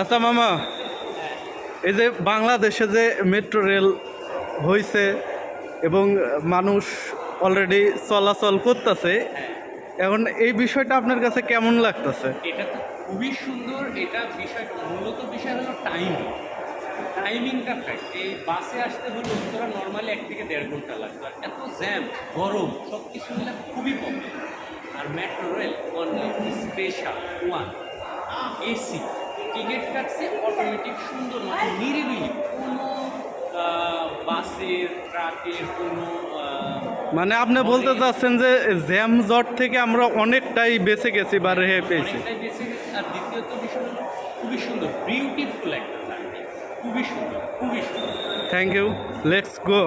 আচ্ছা মামা, এই যে বাংলাদেশে যে মেট্রো রেল হয়েছে এবং মানুষ অলরেডি চলাচল করতেছে, এখন এই বিষয়টা আপনার কাছে কেমন লাগতেছে? এটা তো খুবই সুন্দর, এটা বিষয়, মূলত বিষয় হলো টাইমিং টাইমিংটা ফ্যাক্ট এই বাসে আসতে হলে তোরা নর্মালি এক থেকে দেড় ঘণ্টা লাগবে। আর এত জ্যাম গরম সব কিছু মিলে খুবই প্রবলেম আর metro rail only special one AC ticket কাটছে অটোমেটিক সুন্দর মানে নিরিবিলি কোনো বাসের ট্রাকের কোনো মানে আপনি বলতে চাচ্ছেন যে জ্যাম জট থেকে আমরা অনেকটাই বেঁচে গেছি বা রেহে পেয়েছি। আর দ্বিতীয়ত বিষয় হলো খুবই সুন্দর বিউটিফুল একটা খুবই সুন্দর খুবই সুন্দর। Thank you let's go